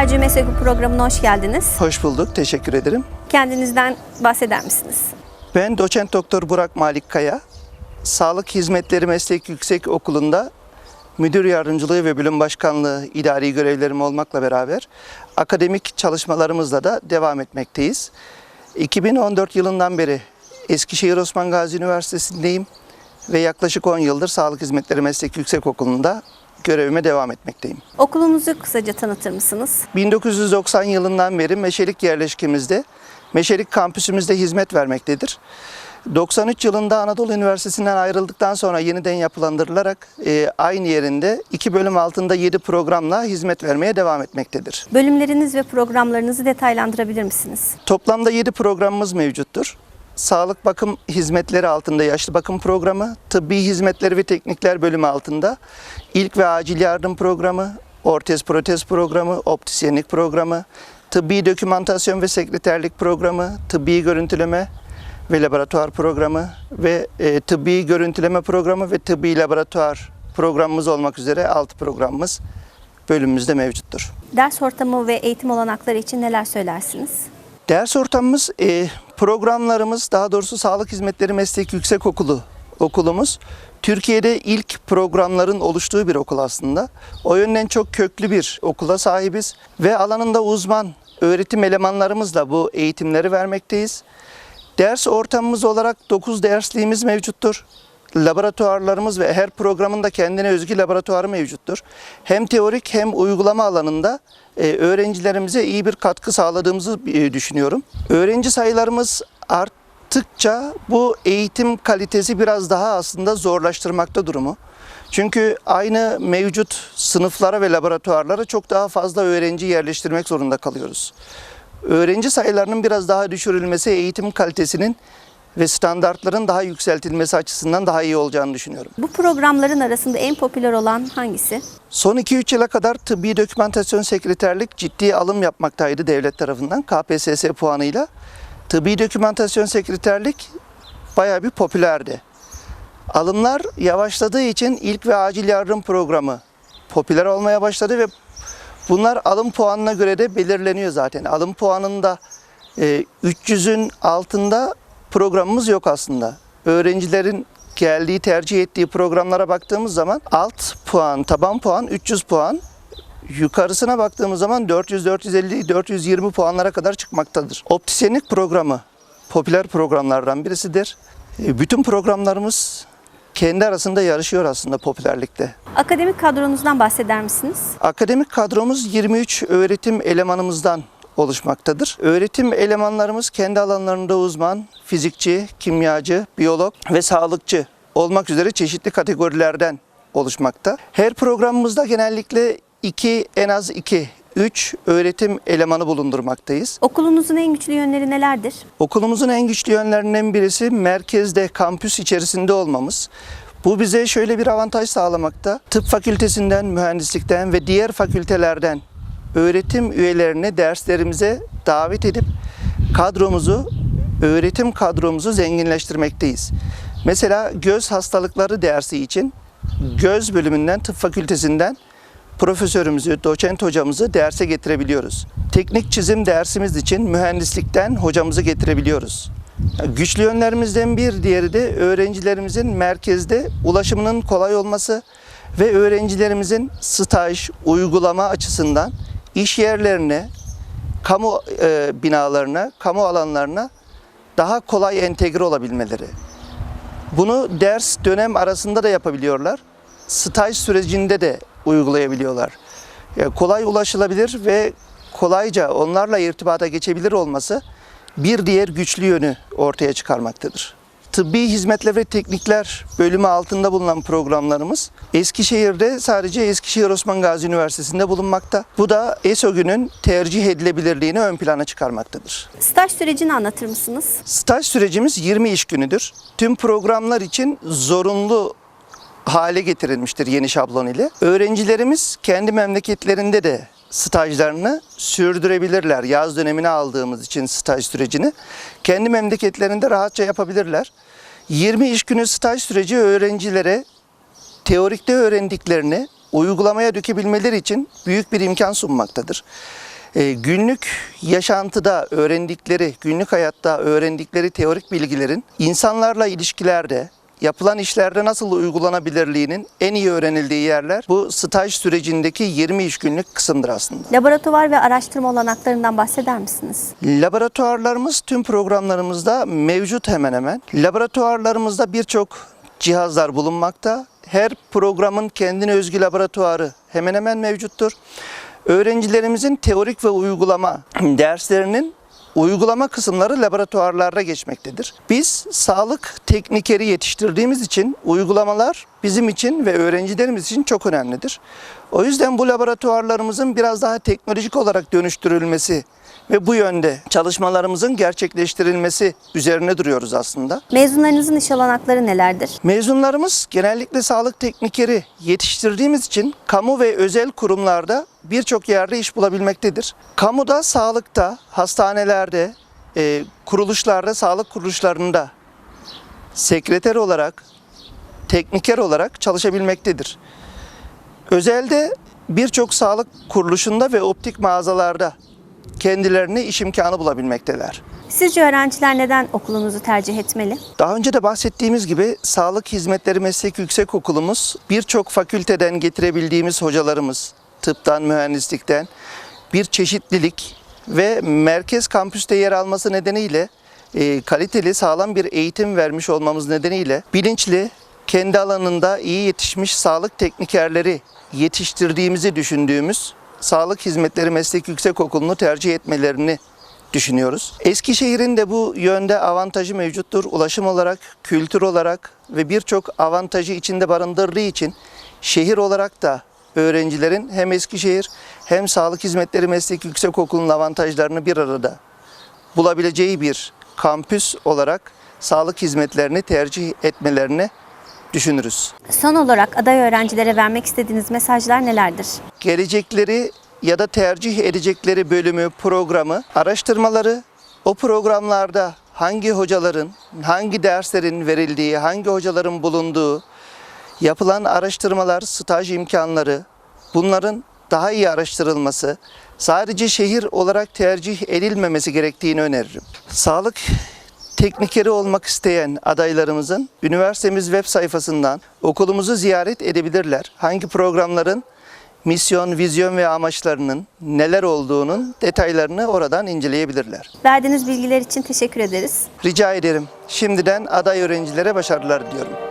Tercih Meslek programına hoş geldiniz. Hoş bulduk, teşekkür ederim. Kendinizden bahseder misiniz? Ben doçent doktor Burak Malik Kaya. Sağlık Hizmetleri Meslek Yüksek Okulu'nda müdür yardımcılığı ve bölüm başkanlığı idari görevlerim olmakla beraber akademik çalışmalarımızla da devam etmekteyiz. 2014 yılından beri Eskişehir Osman Gazi Üniversitesi'ndeyim ve yaklaşık 10 yıldır Sağlık Hizmetleri Meslek Yüksek Okulu'nda görevime devam etmekteyim. Okulunuzu kısaca tanıtır mısınız? 1990 yılından beri Meşelik yerleşkemizde, Meşelik kampüsümüzde hizmet vermektedir. 93 yılında Anadolu Üniversitesi'nden ayrıldıktan sonra yeniden yapılandırılarak e, aynı yerinde iki bölüm altında 7 programla hizmet vermeye devam etmektedir. Bölümleriniz ve programlarınızı detaylandırabilir misiniz? Toplamda 7 programımız mevcuttur. Sağlık bakım hizmetleri altında yaşlı bakım programı, tıbbi hizmetleri ve teknikler bölümü altında ilk ve acil yardım programı, ortez protez programı, optisyenlik programı, tıbbi dokümantasyon ve sekreterlik programı, tıbbi görüntüleme ve laboratuvar programı ve e, tıbbi görüntüleme programı ve tıbbi laboratuvar programımız olmak üzere 6 programımız bölümümüzde mevcuttur. Ders ortamı ve eğitim olanakları için neler söylersiniz? Ders ortamımız, e, programlarımız, daha doğrusu Sağlık Hizmetleri Meslek Yüksek Okulu okulumuz. Türkiye'de ilk programların oluştuğu bir okul aslında. O yönden çok köklü bir okula sahibiz ve alanında uzman öğretim elemanlarımızla bu eğitimleri vermekteyiz. Ders ortamımız olarak 9 dersliğimiz mevcuttur. Laboratuvarlarımız ve her programın da kendine özgü laboratuvarı mevcuttur. Hem teorik hem uygulama alanında e, öğrencilerimize iyi bir katkı sağladığımızı e, düşünüyorum. Öğrenci sayılarımız arttıkça bu eğitim kalitesi biraz daha aslında zorlaştırmakta durumu. Çünkü aynı mevcut sınıflara ve laboratuvarlara çok daha fazla öğrenci yerleştirmek zorunda kalıyoruz. Öğrenci sayılarının biraz daha düşürülmesi eğitim kalitesinin ve standartların daha yükseltilmesi açısından daha iyi olacağını düşünüyorum. Bu programların arasında en popüler olan hangisi? Son 2-3 yıla kadar tıbbi dokümantasyon sekreterlik ciddi alım yapmaktaydı devlet tarafından KPSS puanıyla. Tıbbi dokümantasyon sekreterlik bayağı bir popülerdi. Alımlar yavaşladığı için ilk ve acil yardım programı popüler olmaya başladı ve bunlar alım puanına göre de belirleniyor zaten. Alım puanında e, 300'ün altında programımız yok aslında. Öğrencilerin geldiği, tercih ettiği programlara baktığımız zaman alt puan, taban puan 300 puan. Yukarısına baktığımız zaman 400, 450, 420 puanlara kadar çıkmaktadır. Optisyenlik programı popüler programlardan birisidir. E, Bütün programlarımız kendi arasında yarışıyor aslında popülerlikte. Akademik kadronuzdan bahseder misiniz? Akademik kadromuz 23 öğretim elemanımızdan oluşmaktadır. Öğretim elemanlarımız kendi alanlarında uzman, fizikçi, kimyacı, biyolog ve sağlıkçı olmak üzere çeşitli kategorilerden oluşmakta. Her programımızda genellikle 2 en az 2 3 öğretim elemanı bulundurmaktayız. Okulunuzun en güçlü yönleri nelerdir? Okulumuzun en güçlü yönlerinden birisi merkezde, kampüs içerisinde olmamız. Bu bize şöyle bir avantaj sağlamakta. Tıp fakültesinden, mühendislikten ve diğer fakültelerden öğretim üyelerini derslerimize davet edip kadromuzu, öğretim kadromuzu zenginleştirmekteyiz. Mesela göz hastalıkları dersi için göz bölümünden, tıp fakültesinden profesörümüzü, doçent hocamızı derse getirebiliyoruz. Teknik çizim dersimiz için mühendislikten hocamızı getirebiliyoruz. Güçlü yönlerimizden bir diğeri de öğrencilerimizin merkezde ulaşımının kolay olması ve öğrencilerimizin staj, uygulama açısından iş yerlerine, kamu e, binalarına, kamu alanlarına daha kolay entegre olabilmeleri. Bunu ders dönem arasında da yapabiliyorlar. Staj sürecinde de uygulayabiliyorlar. Yani kolay ulaşılabilir ve kolayca onlarla irtibata geçebilir olması bir diğer güçlü yönü ortaya çıkarmaktadır. Tıbbi hizmetler ve teknikler bölümü altında bulunan programlarımız Eskişehir'de sadece Eskişehir Osman Gazi Üniversitesi'nde bulunmakta. Bu da ESOGÜ'nün tercih edilebilirliğini ön plana çıkarmaktadır. Staj sürecini anlatır mısınız? Staj sürecimiz 20 iş günüdür. Tüm programlar için zorunlu hale getirilmiştir yeni şablon ile. Öğrencilerimiz kendi memleketlerinde de stajlarını sürdürebilirler. Yaz dönemine aldığımız için staj sürecini kendi memleketlerinde rahatça yapabilirler. 20 iş günü staj süreci öğrencilere teorikte öğrendiklerini uygulamaya dökebilmeleri için büyük bir imkan sunmaktadır. e, günlük yaşantıda öğrendikleri, günlük hayatta öğrendikleri teorik bilgilerin insanlarla ilişkilerde, yapılan işlerde nasıl uygulanabilirliğinin en iyi öğrenildiği yerler bu staj sürecindeki 20 iş günlük kısımdır aslında. Laboratuvar ve araştırma olanaklarından bahseder misiniz? Laboratuvarlarımız tüm programlarımızda mevcut hemen hemen. Laboratuvarlarımızda birçok cihazlar bulunmakta. Her programın kendine özgü laboratuvarı hemen hemen mevcuttur. Öğrencilerimizin teorik ve uygulama derslerinin uygulama kısımları laboratuvarlarda geçmektedir. Biz sağlık teknikeri yetiştirdiğimiz için uygulamalar bizim için ve öğrencilerimiz için çok önemlidir. O yüzden bu laboratuvarlarımızın biraz daha teknolojik olarak dönüştürülmesi ve bu yönde çalışmalarımızın gerçekleştirilmesi üzerine duruyoruz aslında. Mezunlarınızın iş olanakları nelerdir? Mezunlarımız genellikle sağlık teknikeri yetiştirdiğimiz için kamu ve özel kurumlarda birçok yerde iş bulabilmektedir. Kamuda, sağlıkta, hastanelerde, e, kuruluşlarda, sağlık kuruluşlarında sekreter olarak, tekniker olarak çalışabilmektedir. Özelde birçok sağlık kuruluşunda ve optik mağazalarda kendilerine iş imkanı bulabilmekteler. Sizce öğrenciler neden okulunuzu tercih etmeli? Daha önce de bahsettiğimiz gibi Sağlık Hizmetleri Meslek Yüksekokulumuz birçok fakülteden getirebildiğimiz hocalarımız, tıptan, mühendislikten bir çeşitlilik ve merkez kampüste yer alması nedeniyle e, kaliteli, sağlam bir eğitim vermiş olmamız nedeniyle bilinçli, kendi alanında iyi yetişmiş sağlık teknikerleri yetiştirdiğimizi düşündüğümüz Sağlık Hizmetleri Meslek Yüksekokulu'nu tercih etmelerini düşünüyoruz. Eskişehir'in de bu yönde avantajı mevcuttur. Ulaşım olarak, kültür olarak ve birçok avantajı içinde barındırdığı için şehir olarak da öğrencilerin hem Eskişehir hem Sağlık Hizmetleri Meslek Yüksekokulu'nun avantajlarını bir arada bulabileceği bir kampüs olarak sağlık hizmetlerini tercih etmelerini düşünürüz. Son olarak aday öğrencilere vermek istediğiniz mesajlar nelerdir? gelecekleri ya da tercih edecekleri bölümü, programı, araştırmaları, o programlarda hangi hocaların, hangi derslerin verildiği, hangi hocaların bulunduğu, yapılan araştırmalar, staj imkanları, bunların daha iyi araştırılması, sadece şehir olarak tercih edilmemesi gerektiğini öneririm. Sağlık teknikeri olmak isteyen adaylarımızın üniversitemiz web sayfasından okulumuzu ziyaret edebilirler. Hangi programların misyon, vizyon ve amaçlarının neler olduğunun detaylarını oradan inceleyebilirler. Verdiğiniz bilgiler için teşekkür ederiz. Rica ederim. Şimdiden aday öğrencilere başarılar diliyorum.